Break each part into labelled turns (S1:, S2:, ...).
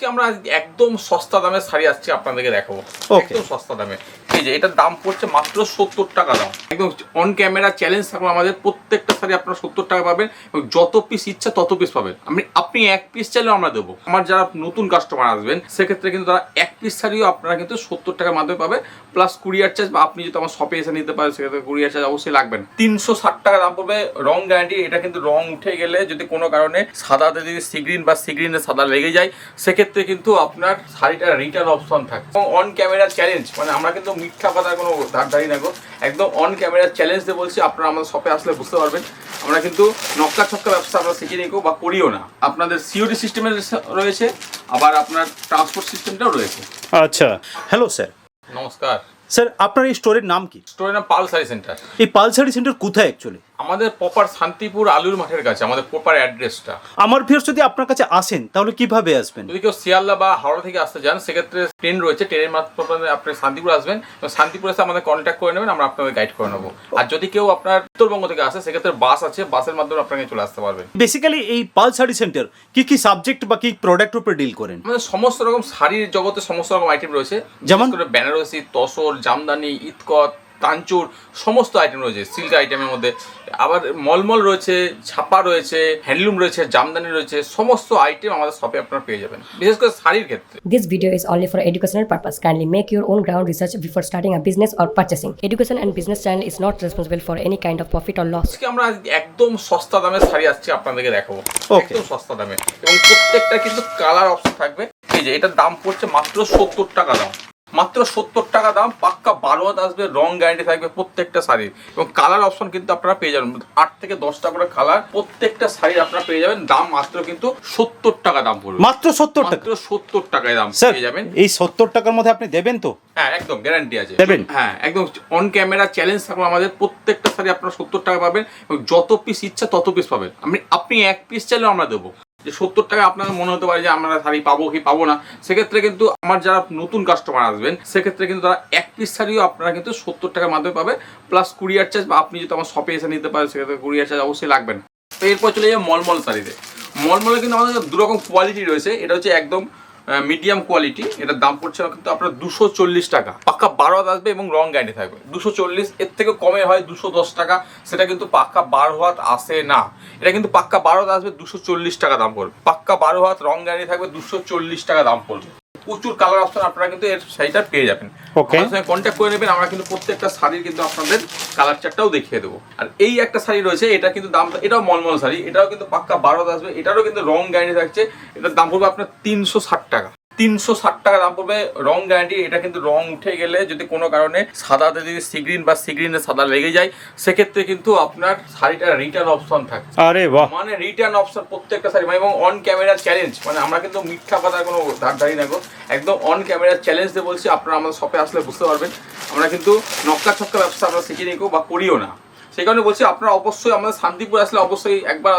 S1: আজকে আমরা একদম সস্তা দামে শাড়ি আসছি আপনাদেরকে দেখাবো. একদম সস্তা দামে যে, এটার দাম পড়ছে মাত্র সত্তর টাকা দাম। একদম অন ক্যামেরা চ্যালেঞ্জ থাকবে আমাদের প্রত্যেকটা শাড়ি আপনারা সত্তর টাকা পাবেন এবং যত পিস ইচ্ছা তত পিস পাবেন। আমি আপনি এক পিস চাইলেও আমরা দেবো। আমার যারা নতুন কাস্টমার আসবেন, সেক্ষেত্রে কিন্তু তারা এক পিস শাড়িও আপনারা কিন্তু সত্তর টাকার মাধ্যমে পাবে প্লাস কুরিয়ার চার্জ বা আপনি যদি আমার শপে এসে নিতে পারেন, সেক্ষেত্রে কুরিয়ার চার্জ অবশ্যই লাগবেন। তিনশো ষাট টাকা দাম পড়বে রং গ্যারান্টি এটা কিন্তু রং উঠে গেলে যদি কোনো কারণে সাদাতে যদি সিগ্রিন বা সিগ্রিনে সাদা লেগে যায়, সেক্ষেত্রে কিন্তু আপনার শাড়িটা রিটার্ন অপশন থাকে। এবং অন ক্যামেরা চ্যালেঞ্জ মানে আমরা কিন্তু মিথ্যা কথা কোনো ধার ধারি না গো। একদম অন ক্যামেরা চ্যালেঞ্জ দিয়ে বলছি আপনারা আমাদের শপে আসলে বুঝতে পারবেন। আমরা কিন্তু নক্কা ছক্কা ব্যবসা আমরা শিখে নিই বা করিও না। আপনাদের সিওডি সিস্টেমের রয়েছে আবার আপনার ট্রান্সপোর্ট সিস্টেমটাও রয়েছে।
S2: আচ্ছা। হ্যালো স্যার
S1: নমস্কার।
S2: স্যার আপনার এই স্টোরের নাম কি?
S1: স্টোরের নাম পালসারি সেন্টার
S2: এই পালসারি সেন্টার কোথায় অ্যাকচুয়ালি
S1: আমাদের প্রপার শান্তিপুর আলুর মাঠের কাছে আমাদের প্রপার অ্যাড্রেসটা
S2: আমার ভিউয়ার্স যদি আপনার কাছে আসেন তাহলে কীভাবে আসবেন?
S1: যদি কেউ শিয়ালদা বা হাওড়া থেকে আসতে চান সেক্ষেত্রে ট্রেন রয়েছে ট্রেনের মাধ্যমে আপনি শান্তিপুর আসবেন। তো শান্তিপুর এসে আমাদের কন্ট্যাক্ট করে নেবেন আমরা আপনাকে গাইড করে নেব। আর যদি কেউ আপনার উত্তরবঙ্গ থেকে আসে সেক্ষেত্রে বাস আছে বাসের মাধ্যমে আপনাকে চলে আসতে পারবেন।
S2: বেসিক্যালি এই পাল শাড়ি সেন্টার কি কি সাবজেক্ট বা কি প্রোডাক্ট উপরে ডিল করেন?
S1: মানে সমস্ত রকম শাড়ির জগতে সমস্ত রকম আইটেম রয়েছে
S2: যেমন?
S1: বেনারসি তসর জামদানি ইতকত কাঞ্চুর সমস্ত আইটেম রয়েছে সিল্ক আইটেমের মধ্যে আবার মলমল রয়েছে ছাপা রয়েছে হ্যান্ডলুম রয়েছে জামদানি রয়েছে সমস্ত আইটেম আমাদের শপে আপনারা পেয়ে যাবেন বিশেষ করে শাড়ির ক্ষেত্রে
S3: this video is only for educational purpose. Kindly make your own ground research before starting a business or purchasing. Education and business channel is not responsible for any kind of profit or loss.
S1: আজকে আমরা একদম সস্তা দামে শাড়ি আসছি আপনাদেরকে দেখাবো. একদম সস্তা দামে এবং প্রত্যেকটা কিন্তু কালার অপশন থাকবে এই যে এটার দাম পড়ছে মাত্র সত্তর টাকা দাম মাত্র সত্তর টাকা দাম পাক্কা বারো হাত আসবে রং গ্যারান্টি থাকবে প্রত্যেকটা শাড়ির। এবং কালার অপশন কিন্তু আপনারা পেয়ে যাবেন। আট থেকে দশটা করে কালার প্রত্যেকটা শাড়ির আপনারা পেয়ে যাবেন। দাম মাত্র কিন্তু সত্তর টাকা দাম পড়বে।
S2: মাত্র সত্তর টাকা?
S1: মাত্র সত্তর টাকায় দাম পেয়ে যাবেন।
S2: এই সত্তর টাকার মধ্যে আপনি দেবেন তো?
S1: হ্যাঁ একদম গ্যারান্টি আছে।
S2: দেবেন?
S1: হ্যাঁ একদম অন ক্যামেরা চ্যালেঞ্জ থাকবে আমাদের। প্রত্যেকটা শাড়ি আপনারা সত্তর টাকা পাবেন এবং যত পিস ইচ্ছা তত পিস পাবেন। আপনি আপনি এক পিস চাইলেও আমরা দেবো। যে সত্তর টাকা আপনার মনে হতে পারে যে আমরা শাড়ি পাবো কি পাবো না, সেক্ষেত্রে কিন্তু আমার যারা নতুন কাস্টমার আসবেন, সেক্ষেত্রে কিন্তু তারা এক পিস শাড়িও আপনারা কিন্তু সত্তর টাকার মাধ্যমে পাবে প্লাস কুরিয়ার চার্জ বা আপনি যদি আমার শপে এসে নিতে পারেন, সেক্ষেত্রে কুরিয়ার চার্জ অবশ্যই লাগবে না। তো এরপর চলে যাবে মলমল শাড়িতে। মলমলে কিন্তু আমাদের দুরকম কোয়ালিটি রয়েছে, এটা হচ্ছে একদম মিডিয়াম কোয়ালিটি এটার দাম পড়ছে কিন্তু আপনার দুশো চল্লিশ টাকা। পাক্কা বারো হাত আসবে এবং রং গ্যারান্টি থাকবে। দুশো চল্লিশ, এর থেকে কমে হয় দুশো দশ টাকা, সেটা কিন্তু পাক্কা বারো হাত আসে না। এটা কিন্তু পাক্কা বারো হাত আসবে দুশো চল্লিশ টাকা দাম পড়বে। পাক্কা বারো হাত রং গ্যারান্টি থাকবে দুশো চল্লিশ টাকা দাম পড়বে। প্রচুর কালার অপশন আপনারা কিন্তু এর শাড়িটা পেয়ে যাবেন।
S2: ওকে
S1: আমাদের সঙ্গে কন্ট্যাক্ট করে নেবেন আমরা কিন্তু প্রত্যেকটা শাড়ির কিন্তু আপনাদের কালার চারটাও দেখিয়ে দেবো। আর এই একটা শাড়ি রয়েছে এটা কিন্তু দাম এটাও মলমল শাড়ি এটাও কিন্তু পাক্কা বারো হাত আসবে এটারও কিন্তু রং গ্যারান্টি থাকছে এটার দাম পড়বে আপনার তিনশো ষাট টাকা। তিনশো ষাট টাকা দাম পড়বে। রং গ্যারান্টি এটা কিন্তু রং উঠে গেলে যদি কোনো কারণে সাদাতে যদি সিগ্রিন বা সিগ্রিনে সাদা লেগে যায় সেক্ষেত্রে কিন্তু আপনার শাড়িটা রিটার্ন অপশন থাকে
S2: আরে বাহ।
S1: মানে রিটার্ন অপশন প্রত্যেকটা শাড়ি মানে এবং অন ক্যামেরা চ্যালেঞ্জ মানে আমরা কিন্তু মিথ্যা কথার কোনো ধার ধারি না গো। একদম অন ক্যামেরা চ্যালেঞ্জ দিয়ে বলছি আপনারা আমাদের শপে আসলে বুঝতে পারবেন। আমরা কিন্তু নক্কা ছক্কা ব্যবসা আমরা শিখে নিই বা করিও না। সেই কারণে বলছি আপনারা অবশ্যই আমাদের শান্তিপুর আসলে অবশ্যই একবার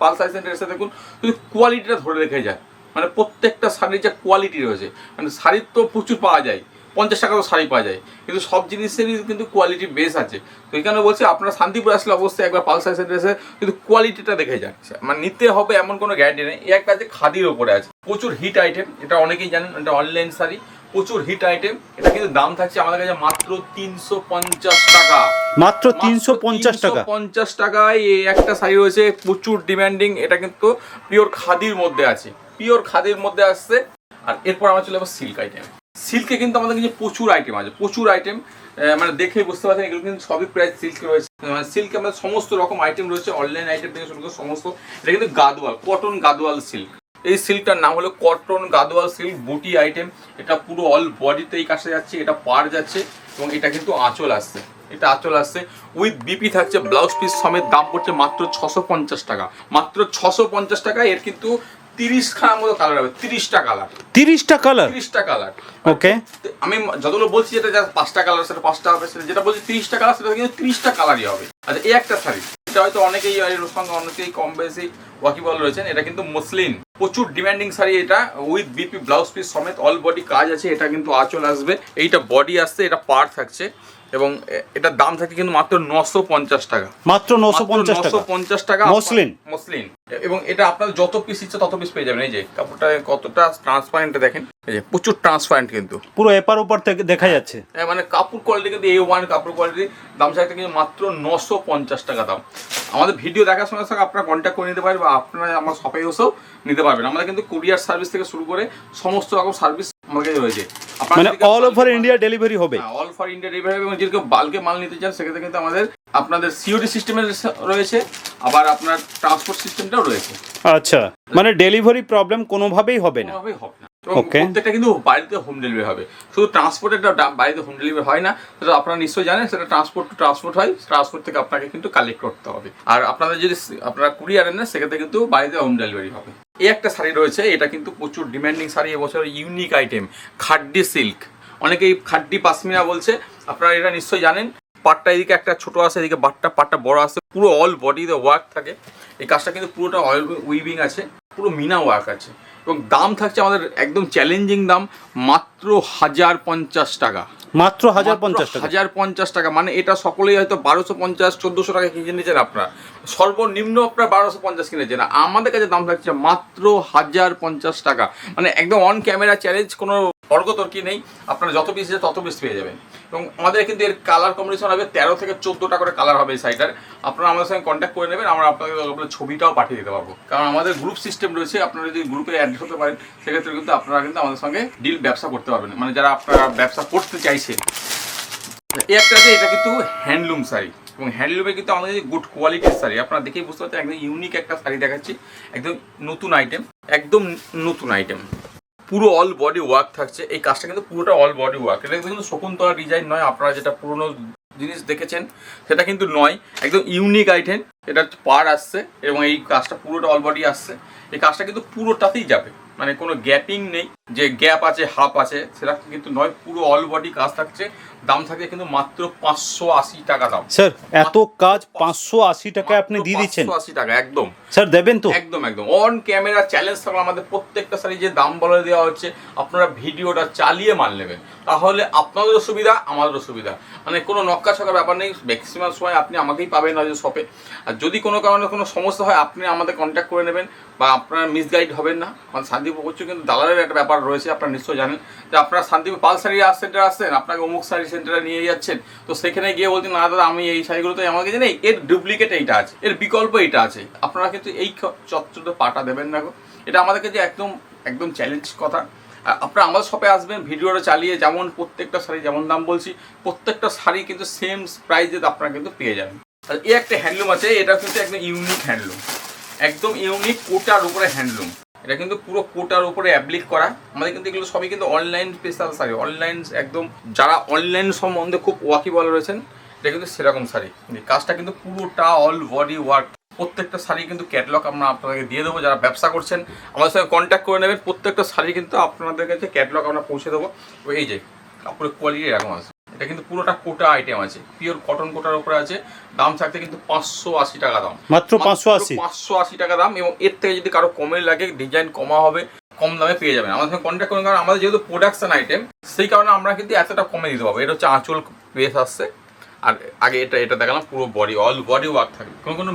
S1: পাল সাই সেন্টার এসে দেখুন। যদি কোয়ালিটিটা ধরে রেখে যায় মানে প্রত্যেকটা শাড়ির যে কোয়ালিটি রয়েছে মানে শাড়ির তো প্রচুর পাওয়া যায়, পঞ্চাশ টাকারও শাড়ি পাওয়া যায়, কিন্তু সব জিনিসেরই কিন্তু কোয়ালিটি বেশ আছে। তো এখানে বলছি, আপনারা শান্তিপুর আসলে অবশ্যই একবার পালসার ড্রেসে কিন্তু কোয়ালিটিটা দেখে যাচ্ছে মানে নিতে হবে এমন কোনো গ্যারান্টি নেই, এই একটা আছে খাদির ওপরে আছে। প্রচুর হিট আইটেম এটা অনেকেই জানেন, এটা অনলাইন শাড়ি। প্রচুর হিট আইটেম এটা কিন্তু দাম থাকছে আমাদের কাছে মাত্র তিনশো পঞ্চাশ টাকা।
S2: মাত্র তিনশো পঞ্চাশ টাকা।
S1: পঞ্চাশ টাকায় এই একটা শাড়ি রয়েছে প্রচুর ডিমান্ডিং এটা কিন্তু পিওর খাদির মধ্যে আছে। পিওর খাদির মধ্যে আসছে। আর এরপর আমার চলে যাব সিল্ক আইটেম সিল্কে কিন্তু আমাদের কাছে প্রচুর আইটেম আছে প্রচুর আইটেম মানে দেখে বুঝতে পারছেন এগুলো কিন্তু সবই প্রায় সিল্ক রয়েছে। মানে সিল্কে আমাদের সমস্ত রকম আইটেম রয়েছে অনলাইন আইটেম থেকে শুরু করে সমস্ত। এটা কিন্তু গাদোয়াল কটন গাদোয়াল সিল্ক এই সিল্কটার নাম হলো কটন গাদোয়াল সিল্ক বুটি আইটেম। এটা পুরো অল বডিতেই কাছে যাচ্ছে এটা পার যাচ্ছে এবং এটা কিন্তু আঁচল আসছে। এটা আঁচল আসছে। উইথ বিপি থাকছে ব্লাউজ পিস সমেত দাম পড়ছে মাত্র ছশো পঞ্চাশ টাকা। মাত্র ছশো পঞ্চাশ টাকা এর কিন্তু তিরিশ খানার মতো কালার হবে তিরিশটা কালার
S2: তিরিশটা কালার
S1: তিরিশটা কালার
S2: ওকে
S1: আমি যতগুলো বলছি যেটা যা পাঁচটা কালার সেটা পাঁচটা হবে সেটা যেটা বলছি তিরিশটা কালার সেটা কিন্তু তিরিশটা কালারই হবে। আচ্ছা এই একটা শাড়ি। এটা হয়তো অনেকেই এর সঙ্গে অনেকেই কম বেশি ওয়াকিবল রয়েছেন এটা কিন্তু মুসলিম প্রচুর ডিমান্ডিং শাড়ি এটা উইথ বিপি ব্লাউজ পিস সমেত অল বডি কাজ আছে, এটা কিন্তু আঁচল আসবে। এইটা বডি আসছে, এটা পার থাকছে। এবং এটার দাম থাকে কিন্তু মাত্র নশো পঞ্চাশ টাকা।
S2: মাত্র নশো পঞ্চাশ টাকা।
S1: পঞ্চাশ টাকা
S2: মসলিন?
S1: মসলিন। এবং এটা আপনার যত পিস ইচ্ছে তত পিস পেয়ে যাবেন। এই যে কাপড়টা কতটা ট্রান্সপারেন্ট দেখেন। এই যে প্রচুর ট্রান্সপারেন্ট কিন্তু।
S2: পুরো এপার ওপার থেকে দেখা যাচ্ছে।
S1: এ মানে কাপড় কোয়ালিটি কিন্তু এ ওয়ান কাপড় কোয়ালিটি দাম চাইতে কিন্তু মাত্র নশো পঞ্চাশ টাকা দাম। আমাদের ভিডিও দেখার সঙ্গে সঙ্গে আপনারা কন্ট্যাক্ট করে নিতে পারেন বা আপনারা আমার শপে এসেও নিতে পারবেন। আমাদের কিন্তু কুরিয়ার সার্ভিস থেকে শুরু করে সমস্ত রকম সার্ভিস আমাদের কাছে রয়েছে
S2: মানে অল ওভার ইন্ডিয়া ডেলিভারি হবে।
S1: অল ফর ইন্ডিয়া ডেলিভারি এবং যদি কেউ বাল্কে মাল নিতে চান সেক্ষেত্রে কিন্তু আমাদের আপনাদের সিওডি সিস্টেমের রয়েছে আবার আপনার ট্রান্সপোর্ট সিস্টেমটাও রয়েছে।
S2: আচ্ছা মানে ডেলিভারি প্রবলেম কোনোভাবেই হবে না।
S1: কোনোভাবেই হবে না। এবং প্রত্যেকটা কিন্তু বাড়িতে হোম ডেলিভারি হবে। শুধু ট্রান্সপোর্টের বাড়িতে হোম ডেলিভারি হয় না সেটা আপনারা নিশ্চয়ই জানেন সেটা ট্রান্সপোর্ট টু ট্রান্সপোর্ট হয়। ট্রান্সপোর্ট থেকে আপনাকে কিন্তু কালেক্ট করতে হবে। আর আপনাদের যদি আপনারা কুরিয়ার নেন সেক্ষেত্রে কিন্তু বাড়িতে হোম ডেলিভারি হবে। এই একটা শাড়ি রয়েছে, এটা কিন্তু প্রচুর ডিম্যান্ডিং শাড়ি, এবছর ইউনিক আইটেম খাড্ডি সিল্ক অনেকেই খাড্ডি পাশমিনা বলছে, আপনারা এটা নিশ্চয়ই জানেন। পাটটা এদিকে একটা ছোট আছে, এদিকে বাটটা পাটটা বড় আছে, পুরো অল বডিতে ওয়ার্ক থাকে। এই কাজটা কিন্তু পুরোটা অয়েল উইভিং আছে। পুরো মিনা ওয়ার্ক আছে। এবং দাম থাকছে আমাদের একদম চ্যালেঞ্জিং দাম মাত্র হাজার পঞ্চাশ টাকা।
S2: মাত্র হাজার পঞ্চাশ টাকা।
S1: হাজার পঞ্চাশ টাকা। মানে এটা সকলেই হয়তো বারোশো পঞ্চাশ চোদ্দোশো টাকা কিনে নিয়েছেন আপনার? সর্বনিম্ন আপনারা বারোশো পঞ্চাশ কিনেছেন। আমাদের কাছে দাম থাকছে মাত্র হাজার পঞ্চাশ টাকা। মানে একদম অন ক্যামেরা চ্যালেঞ্জ কোনো তর্কতর্কি নেই? আপনারা যত পিস আছে তত পিস পেয়ে যাবেন। এবং আমাদের কিন্তু এর কালার কম্বিনেশন হবে তেরো থেকে চোদ্দোটা করে কালার হবে এই সাইটার আপনারা আমাদের সঙ্গে কন্ট্যাক্ট করে নেবেন, আমরা আপনাদের আপনাদের ছবিটাও পাঠিয়ে দিতে পারব। কারণ আমাদের গ্রুপ সিস্টেম রয়েছে, আপনারা যদি গ্রুপে অ্যাড হতে পারেন, সেক্ষেত্রে কিন্তু আপনারা কিন্তু আমাদের সঙ্গে ডিল ব্যবসা করতে পারবেন। মানে যারা আপনারা ব্যবসা করতে চাইছেন এই একটা আছে, এটা কিন্তু হ্যান্ডলুম শাড়ি। এবং হ্যান্ডলুমে কিন্তু আমাদের গুড কোয়ালিটির শাড়ি, আপনারা দেখেই বুঝতে পারছেন, একদম ইউনিক একটা শাড়ি দেখাচ্ছি। একদম নতুন আইটেম একদম নতুন আইটেম পুরো অল বডি ওয়ার্ক থাকছে। এই কাজটা কিন্তু পুরোটা অল বডি ওয়ার্ক এটা কিন্তু শকুন্তলা ডিজাইন নয়, আপনারা যেটা পুরনো জিনিস দেখেছেন, সেটা কিন্তু নয়, একদম ইউনিক আইটেম এটা পার আসছে এবং এই কাজটা পুরোটা অল বডি আসছে। এই কাজটা কিন্তু পুরোটাতেই যাবে। মানে কোনো গ্যাপিং নেই। যে গ্যাপ আছে হাফ আছে সেটা কিন্তু নয় পুরো অল বডি কাজ থাকছে। দাম থাকছে কিন্তু মাত্র পাঁচশো আশি টাকা দাম।
S2: স্যার এত কাজ পাঁচশো আশি টাকায় আপনি দিয়ে দিচ্ছেন?
S1: আশি টাকা একদম।
S2: স্যার দেবেন তো?
S1: একদম একদম। অন ক্যামেরা চ্যালেঞ্জ থাকলে আমাদের প্রত্যেকটা শাড়ি যে দাম বলে দেওয়া হচ্ছে আপনারা ভিডিওটা চালিয়ে মাল নেবেন। তাহলে আপনাদেরও সুবিধা আমাদেরও সুবিধা। মানে কোনো নক্কা ছকার ব্যাপার নেই। ম্যাক্সিমাম সময় আপনি আমাকেই পাবেন হয়তো শপে আর যদি কোনো কারণে কোনো সমস্যা হয় আপনি আমাদের কন্ট্যাক্ট করে নেবেন বা আপনারা মিসগাইড হবেন না। আমাদের শান্তিপুর করছে, কিন্তু দালালের একটা ব্যাপার রয়েছে, আপনারা নিশ্চয়ই জানেন। যে আপনারা শান্তিপুর পাল শাড়ি সেন্টারে আসছেন, আপনাকে অমুক শাড়ি সেন্টারে নিয়ে যাচ্ছেন। তো সেখানে গিয়ে বলছেন, না দাদা, আমি এই শাড়িগুলোতে আমার কাছে নেই এর ডুপ্লিকেট এইটা আছে, এর বিকল্প এইটা আছে। আপনারা কিন্তু এই চচ্চড়ে পাটা দেবেন না গো। এটা আমাদের কাছে একদম একদম চ্যালেঞ্জ কথা। আপনারা আমাদের শপে আসবেন, ভিডিওটা চালিয়ে যেমন প্রত্যেকটা শাড়ি যেমন দাম বলছি, প্রত্যেকটা শাড়ি কিন্তু সেম প্রাইজে আপনারা কিন্তু পেয়ে যাবেন। আর এই একটা হ্যান্ডলুম আছে, এটা কিন্তু একদম ইউনিক হ্যান্ডলুম একদম ইউনিক কোটার উপরে হ্যান্ডলুম এটা কিন্তু পুরো কোটার উপরে অ্যাপ্লিক করা। আমাদের কিন্তু এগুলো সবই কিন্তু অনলাইন স্পেশাল শাড়ি। অনলাইন একদম যারা অনলাইন সম্বন্ধে খুব ওয়াকিবল রয়েছেন, এটা কিন্তু সেরকম শাড়ি। কাজটা কিন্তু পুরোটা অল বডি ওয়ার্ক প্রত্যেকটা শাড়ি কিন্তু ক্যাটলগ আমরা আপনাদেরকে দিয়ে দেবো। যারা ব্যবসা করছেন, আমাদের সঙ্গে কন্ট্যাক্ট করে নেবেন। প্রত্যেকটা শাড়ি কিন্তু আপনাদের কাছে ক্যাটলগ আমরা পৌঁছে দেবো। এই যে, কাপড়ের কোয়ালিটি এরকম আছে। এটা কিন্তু পুরোটা কোটা আইটেম আছে। পিওর কটন কোটার উপরে আছে। দাম থাকতে কিন্তু পাঁচশো আশি টাকা দাম।
S2: মাত্র পাঁচশো আশি।
S1: পাঁচশো আশি টাকা দাম এবং এর থেকে যদি কারও কমে লাগে ডিজাইন কমা হবে কম দামে পেয়ে যাবেন। আমাদের সঙ্গে কন্ট্যাক্ট করুন কারণ আমাদের যেহেতু প্রোডাকশন আইটেম সেই কারণে আমরা কিন্তু এতটা কমে দিতে পারব। এটা হচ্ছে আঁচল বেস আসছে। আর আগে এটা এটা দেখালাম পুরো বডি অল বডি ওয়ার্ক থাকবে। কোনো কোনো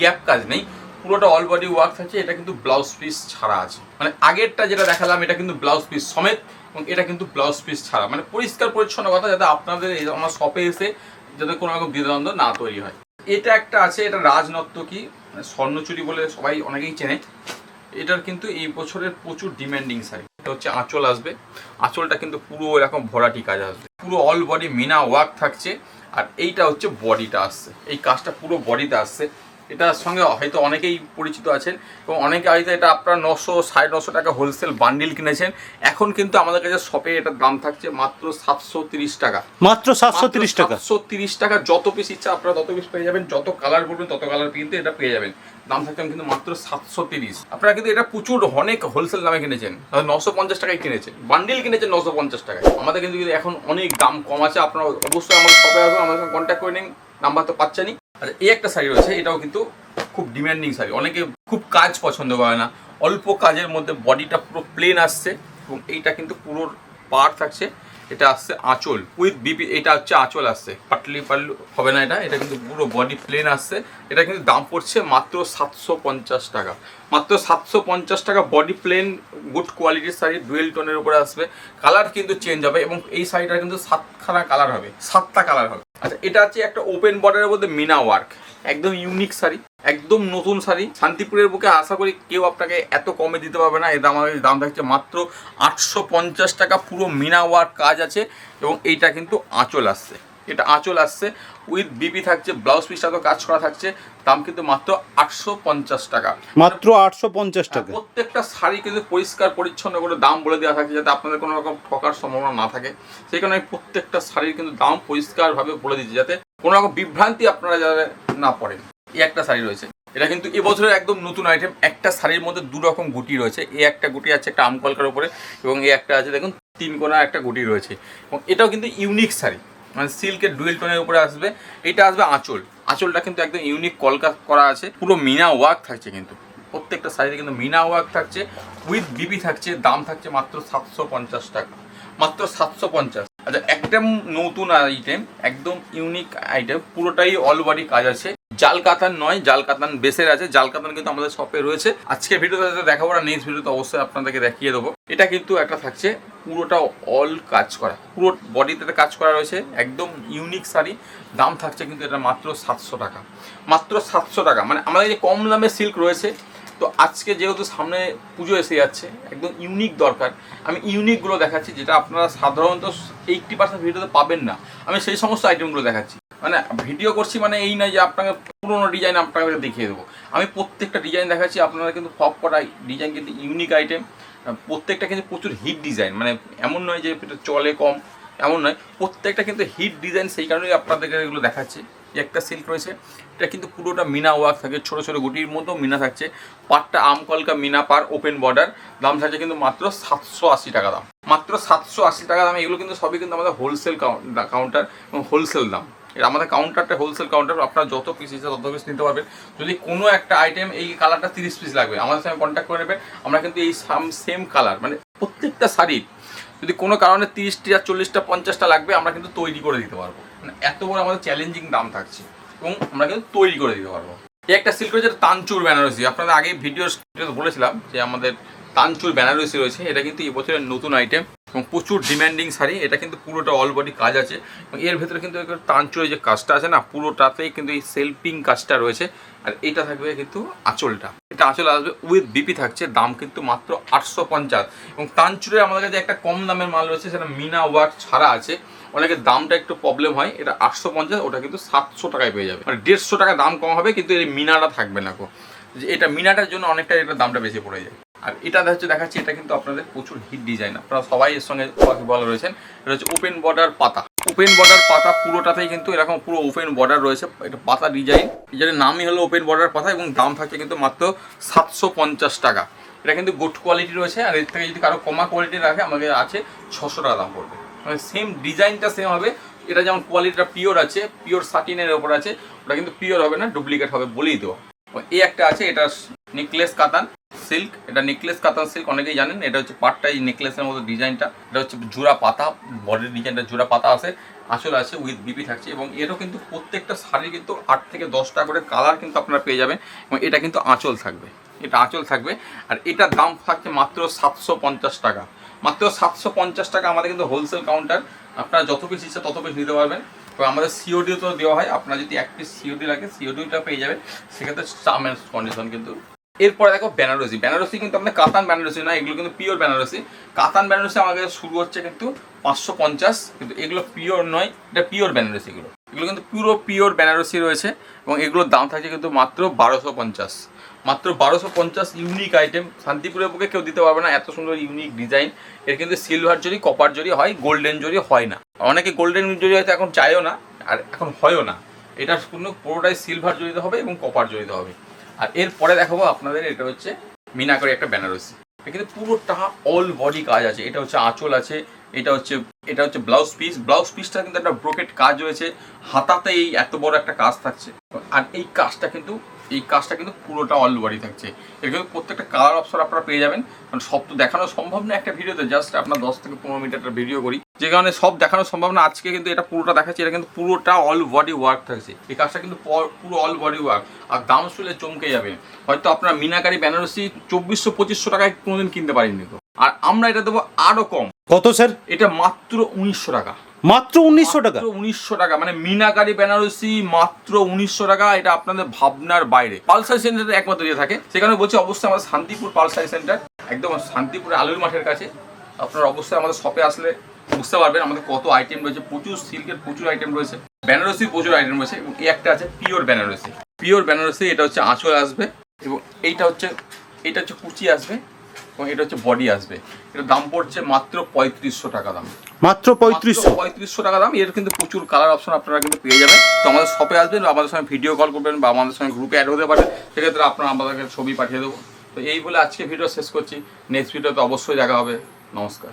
S1: গ্যাপ কাজ নেই। পুরোটা অল বডি ওয়ার্ক থাকছে। এটা কিন্তু ব্লাউজ পিস ছাড়া আছে। মানে আগেরটা যেটা দেখালাম এটা কিন্তু ব্লাউজ পিস সমেত এবং এটা কিন্তু ব্লাউজ পিস ছাড়া। মানে পরিষ্কার, পরিচ্ছন্ন কথা যাতে আপনাদের আমার শপে এসে যাতে কোনো রকম দ্বিধাদ্বন্দ্ব না তৈরি হয়। এটা একটা আছে, এটা রাজনর্তকী মানে স্বর্ণচুরি বলে সবাই অনেকেই চেনে। এটার কিন্তু এই বছরের প্রচুর ডিমান্ডিং শাড়ি এটা হচ্ছে আঁচল আসবে। আঁচলটা কিন্তু পুরো এরকম ভরাটি কাজ আসবে। পুরো অল বডি মিনা ওয়ার্ক থাকছে। আর এইটা হচ্ছে বডিটা আসছে। এই কাজটা পুরো বডিতে আসছে। এটার সঙ্গে হয়তো অনেকেই পরিচিত আছেন এবং অনেকে হয়তো এটা আপনার নশো সাড়ে নশো টাকা হোলসেল বান্ডিল কিনেছেন। এখন কিন্তু আমাদের কাছে শপে এটার দাম থাকছে মাত্র সাতশো তিরিশ টাকা।
S2: মাত্র সাতশো তিরিশ টাকা?
S1: সাতশো তিরিশ টাকা যত পিস ইচ্ছা আপনারা তত পিস পেয়ে যাবেন যত কালার বলবেন তত কালার কিন্তু এটা পেয়ে যাবেন। দাম থাকছে কিন্তু মাত্র সাতশো তিরিশ। আপনারা কিন্তু এটা প্রচুর অনেক হোলসেল দামে কিনেছেন নশো পঞ্চাশ টাকায় কিনেছেন। বান্ডিল কিনেছেন নশো পঞ্চাশ টাকায়। আমাদের কিন্তু এখন অনেক দাম কম আছে আপনারা অবশ্যই আমাদের শপে আসবেন আমাদের সঙ্গে কন্ট্যাক্ট করে নিন নাম্বার তো পাচ্ছেনই। আর এই একটা শাড়ি রয়েছে, এটাও কিন্তু খুব ডিম্যান্ডিং শাড়ি। অনেকে খুব কাজ পছন্দ করে না। অল্প কাজের মধ্যে বডিটা পুরো প্লেন আসছে এবং এইটা কিন্তু পুরো পার থাকছে। এটা আসছে আঁচল উইথ বিপি এটা হচ্ছে আঁচল আসছে। পাটলি পাল্লু, হবে না এটা? এটা কিন্তু পুরো বডি প্লেন আসছে। এটা কিন্তু দাম পড়ছে মাত্র সাতশো পঞ্চাশ টাকা। মাত্র সাতশো পঞ্চাশ টাকা বডি প্লেন গুড কোয়ালিটির শাড়ি ডুয়েল টোনের উপরে আসবে। কালার কিন্তু চেঞ্জ হবে এবং এই শাড়িটা কিন্তু সাতখানা কালার হবে, সাতটা কালার হবে। আচ্ছা এটা হচ্ছে একটা ওপেন বর্ডারের মধ্যে মিনা ওয়ার্ক একদম ইউনিক শাড়ি একদম নতুন শাড়ি। শান্তিপুরের বুকে আশা করি কেউ আপনাকে এত কমে দিতে পারবে না। এর দাম আমাদের দাম থাকছে মাত্র আটশো পঞ্চাশ টাকা। পুরো মিনা ওয়ার্ক কাজ আছে এবং এইটা কিন্তু আঁচল আসছে। এটা আঁচল আসছে। উইথ বিপি থাকছে ব্লাউজ পিসটা তো কাজ করা থাকছে। দাম কিন্তু মাত্র আটশো পঞ্চাশ টাকা।
S2: মাত্র আটশো পঞ্চাশ টাকা।
S1: প্রত্যেকটা শাড়ি কিন্তু পরিষ্কার পরিচ্ছন্ন করে দাম বলে দেওয়া থাকে যাতে আপনাদের কোনো রকম ঠকার সম্ভাবনা না থাকে। সেই কারণে আমি প্রত্যেকটা শাড়ির কিন্তু দাম পরিষ্কারভাবে বলে দিচ্ছি যাতে কোনো রকম বিভ্রান্তি আপনারা যাতে না পড়েন এই একটা শাড়ি রয়েছে। এটা কিন্তু এবছরের একদম নতুন আইটেম একটা শাড়ির মধ্যে দু রকম গুটি রয়েছে। এই একটা গুটি আছে একটা আমকলকার উপরে এবং এই একটা আছে দেখুন তিন কোনা একটা গুটি রয়েছে। এবং এটাও কিন্তু ইউনিক শাড়ি। মানে সিল্কের ডুয়েল টোনের উপরে আসবে। এটা আসবে আঁচল। আঁচলটা কিন্তু একদম ইউনিক কলকা করা আছে। পুরো মিনা ওয়ার্ক থাকছে কিন্তু। প্রত্যেকটা শাড়িতে কিন্তু মিনা ওয়ার্ক থাকছে। উইথ বিবি থাকছে, দাম থাকছে মাত্র সাতশো পঞ্চাশ টাকা। মাত্র সাতশো পঞ্চাশ। আচ্ছা একদম নতুন আইটেম একদম ইউনিক আইটেম পুরোটাই অল কাজ আছে। জাল কাতান নয় জাল কাতান বেসের আছে জাল কাতান কিন্তু আমাদের শপে রয়েছে। আজকে ভিডিওতে দেখাবো না নেক্সট ভিডিওতে অবশ্যই আপনাদেরকে দেখিয়ে দেবো। এটা কিন্তু একটা থাকছে, পুরোটা অল কাজ করা। পুরো বডিতে কাজ করা রয়েছে, একদম ইউনিক শাড়ি। দাম থাকছে কিন্তু এটা মাত্র সাতশো টাকা। মাত্র সাতশো টাকা। মানে আমাদের যে কম দামে সিল্ক রয়েছে তো আজকে যেহেতু সামনে পুজো এসে যাচ্ছে, একদম ইউনিক দরকার। আমি ইউনিকগুলো দেখাচ্ছি, যেটা আপনারা সাধারণত এইটটি পার্সেন্ট ভিডিওতে পাবেন না। আমি সেই সমস্ত আইটেমগুলো দেখাচ্ছি। মানে ভিডিও করছি মানে এই নয় যে আপনাকে পুরোনো ডিজাইন আপনাকে দেখিয়ে দেবো। আমি প্রত্যেকটা ডিজাইন দেখাচ্ছি, আপনারা কিন্তু সব কটা ডিজাইন কিন্তু ইউনিক আইটেম প্রত্যেকটা কিন্তু প্রচুর হিট ডিজাইন মানে এমন নয় যে এটা চলে কম, এমন নয়। প্রত্যেকটা কিন্তু হিট ডিজাইন সেই কারণেই আপনাদেরকে এগুলো দেখাচ্ছি। একটা সিল্ক রয়েছে এটা কিন্তু পুরোটা মিনা ওয়ার্ক থাকে, ছোটো ছোটো গুটির মতো মিনা থাকছে। পাটটা আমকলকা মিনা পার ওপেন বর্ডার, দাম থাকছে কিন্তু মাত্র সাতশো আশি টাকা দাম। মাত্র সাতশো আশি টাকা দাম, এগুলো কিন্তু সবই কিন্তু আমাদের হোলসেল কাউন্টার এবং হোলসেল দাম। এটা আমাদের কাউন্টারটা হোলসেল কাউন্টার আপনারা যত পিস ইচ্ছে তত পিস নিতে পারবেন। যদি কোনো একটা আইটেম এই কালারটা তিরিশ পিস লাগবে, আমাদের সঙ্গে কন্ট্যাক্ট করে নেবেন। আমরা কিন্তু এই সেম কালার মানে প্রত্যেকটা শাড়ির যদি কোনো কারণে তিরিশটা, চল্লিশটা, পঞ্চাশটা লাগবে, আমরা কিন্তু তৈরি করে দিতে পারব। মানে এত বড় আমাদের চ্যালেঞ্জিং দাম থাকছে। এবং আমরা কিন্তু তৈরি করে দিতে পারব। এই একটা সিল্ক রয়েছে তানচুর বেনারসি। আপনাদের আগে ভিডিও বলেছিলাম যে আমাদের তানচুর বেনারসি রয়েছে, এটা কিন্তু এই বছরের নতুন আইটেম এবং প্রচুর ডিম্যান্ডিং শাড়ি, এটা কিন্তু পুরোটা অল বডি কাজ আছে। এবং এর ভেতরে কিন্তু তানচুরের যে কাজটা আছে না, পুরোটাতেই কিন্তু এই সেলফিং কাজটা রয়েছে। আর এটা থাকবে কিন্তু আঁচলটা। এটা আঁচল আসবে উইথ বিপি থাকছে, দাম কিন্তু মাত্র আটশো পঞ্চাশ। এবং তানচুরের আমাদের কাছে একটা কম দামের মাল রয়েছে, সেটা মিনা ওয়ার্ক ছাড়া আছে। অনেকের দামটা একটু প্রবলেম হয়, এটা আটশো পঞ্চাশ, ওটা কিন্তু সাতশো টাকায় পেয়ে যাবে। মানে দেড়শো টাকা দাম কম হবে, কিন্তু এই মিনাটা থাকবে না গো। যে এটা মিনাটার জন্য অনেকটা এটা দামটা বেশি পড়ে যায়। আর এটা হচ্ছে দেখাচ্ছি, এটা কিন্তু আপনাদের প্রচুর হিট ডিজাইন আপনারা সবাই এর সঙ্গে বলা রয়েছেন, এটা হচ্ছে ওপেন বর্ডার পাতা। ওপেন বর্ডার পাতা পুরোটাতেই কিন্তু এরকম পুরো ওপেন বর্ডার রয়েছে, এটা পাতা ডিজাইন ডিজাইনের নামই হলো ওপেন বর্ডার পাতা এবং দাম থাকছে কিন্তু মাত্র সাতশো পঞ্চাশ টাকা। এটা কিন্তু গুড কোয়ালিটি রয়েছে, আর এর থেকে যদি কারও কমা কোয়ালিটি রাখে আমাদের আছে ছশো টাকা দাম পড়বে। মানে সেম ডিজাইনটা সেম হবে। এটা যেমন কোয়ালিটিটা পিওর আছে পিওর সাটিনের ওপর আছে, ওটা কিন্তু পিওর হবে না ডুপ্লিকেট হবে বলেই দেওয়া এই একটা আছে, এটা নেকলেস কাতান সিল্ক এটা নেকলেস কাতান সিল্ক অনেকেই জানেন, এটা হচ্ছে পাটটা এই নেকলেসের মতো ডিজাইনটা এটা হচ্ছে জোড়া পাতা বডির ডিজাইনটা জোড়া পাতা আছে, আসলে আছে উইথ বিপি থাকছে এবং এরও কিন্তু প্রত্যেকটা শাড়ি কিন্তু আট থেকে দশটা করে কালার কিন্তু আপনারা পেয়ে যাবেন এবং এটা কিন্তু আঁচল থাকবে। এটা আঁচল থাকবে, আর এটার দাম থাকছে মাত্র সাতশো পঞ্চাশ টাকা। মাত্র সাতশো পঞ্চাশ টাকা আমাদের কিন্তু হোলসেল কাউন্টার আপনারা যত পিস ইচ্ছা তত পিস নিতে পারবেন। তো আমাদের সিওডিও তো দেওয়া হয়। আপনার যদি এক পিস সিওডি লাগে সিওডিটা পেয়ে যাবেন। সেক্ষেত্রে চামের কন্ডিশন কিন্তু। এরপরে দেখো বেনারসি বেনারসি কিন্তু আপনার কাতান বেনারসি না এগুলো কিন্তু পিওর বেনারসি কাতান বেনারসি আমাদের শুরু হচ্ছে কিন্তু পাঁচশো পঞ্চাশ, কিন্তু এগুলো পিওর নয়, এটা পিওর বেনারসি এগুলো। কিন্তু পুরো পিওর বেনারসি রয়েছে এবং এগুলোর দাম থাকছে কিন্তু মাত্র বারোশো পঞ্চাশ। মাত্র বারোশো পঞ্চাশ ইউনিক আইটেম শান্তিপুরের বুকে কেউ দিতে পারবে না, এত সুন্দর ইউনিক ডিজাইন এর কিন্তু সিলভার জরি কপার জরি হয় গোল্ডেন জরি হয় না। অনেকে গোল্ডেন জরি হয়তো এখন চায়ও না, আর এখন হয়ও না। এটা কোনো পুরোটাই সিলভার জড়িত হবে এবং কপার জড়িত হবে। আর এরপরে দেখাবো আপনাদের, এটা হচ্ছে মিনাকরি একটা বেনারসি। কিন্তু পুরোটা অল বডি কাজ আছে। এটা হচ্ছে আঁচল আছে, এটা হচ্ছে এটা হচ্ছে ব্লাউজ পিস ব্লাউজ পিসটা কিন্তু একটা ব্রোকেট কাজ রয়েছে। হাতাতে এই এত বড় একটা কাজ থাকছে। আর এই কাজটা কিন্তু এই কাজটা কিন্তু পুরোটা অল বডি থাকছে। এর কিন্তু প্রত্যেকটা কালার অপশন আপনারা পেয়ে যাবেন। কারণ সব তো দেখানো সম্ভব না একটা ভিডিওতে জাস্ট আপনার দশ থেকে পনেরো মিনিট একটা ভিডিও করি। যে কারণে সব দেখানো সম্ভব না আজকে কিন্তু এটা পুরোটা দেখাচ্ছি এটা কিন্তু পুরোটা অল বডি ওয়ার্ক থাকছে। এই কাজটা কিন্তু পুরো অল বডি ওয়ার্ক আর দাম শুনলে চমকে যাবে। হয়তো আপনার মিনাকারি বেনারসি চব্বিশশো পঁচিশশো টাকায় কোনোদিন কিনতে পারেননি তো। আর আমরা এটা দেবো আরও কম।
S2: কত স্যার?
S1: এটা মাত্র উনিশশো টাকা।
S2: মাত্র উনিশশো টাকা।
S1: উনিশশো টাকা মানে মিনাকারি বেনারসি মাত্র উনিশশো টাকা, এটা আপনাদের ভাবনার বাইরে। পালসারি সেন্টারে একমাত্র দিয়ে থাকে, সেখানে বলছি অবশ্যই আমাদের শান্তিপুর পালসারি সেন্টার, একদম শান্তিপুরে আলুর মাঠের কাছে। আপনারা অবশ্যই আমাদের শপে আসলে বুঝতে পারবেন আমাদের কত আইটেম রয়েছে, প্রচুর সিল্কের প্রচুর আইটেম রয়েছে, বেনারসি প্রচুর আইটেম রয়েছে, এবং একটা আছে পিওর বেনারসি। পিওর বেনারসি, এটা হচ্ছে আঁচল আসবে, এবং এইটা হচ্ছে এটা হচ্ছে কুচি আসবে, এবং এটা হচ্ছে বডি আসবে। এটা দাম পড়ছে মাত্র পঁয়ত্রিশশো টাকা দাম।
S2: মাত্র পঁয়ত্রিশশো।
S1: পঁয়ত্রিশশো টাকা দাম। এর কিন্তু প্রচুর কালার অপশন আপনারা কিন্তু পেয়ে যাবেন। তো আমাদের শপে আসবেন বা আমাদের সঙ্গে ভিডিও কল করবেন বা আমাদের সঙ্গে গ্রুপে অ্যাড হতে পারেন, সেক্ষেত্রে আপনারা আমাদেরকে ছবি পাঠিয়ে দেবো। তো এই বলে আজকে ভিডিও শেষ করছি। নেক্সট ভিডিওতে অবশ্যই দেখা হবে। নমস্কার।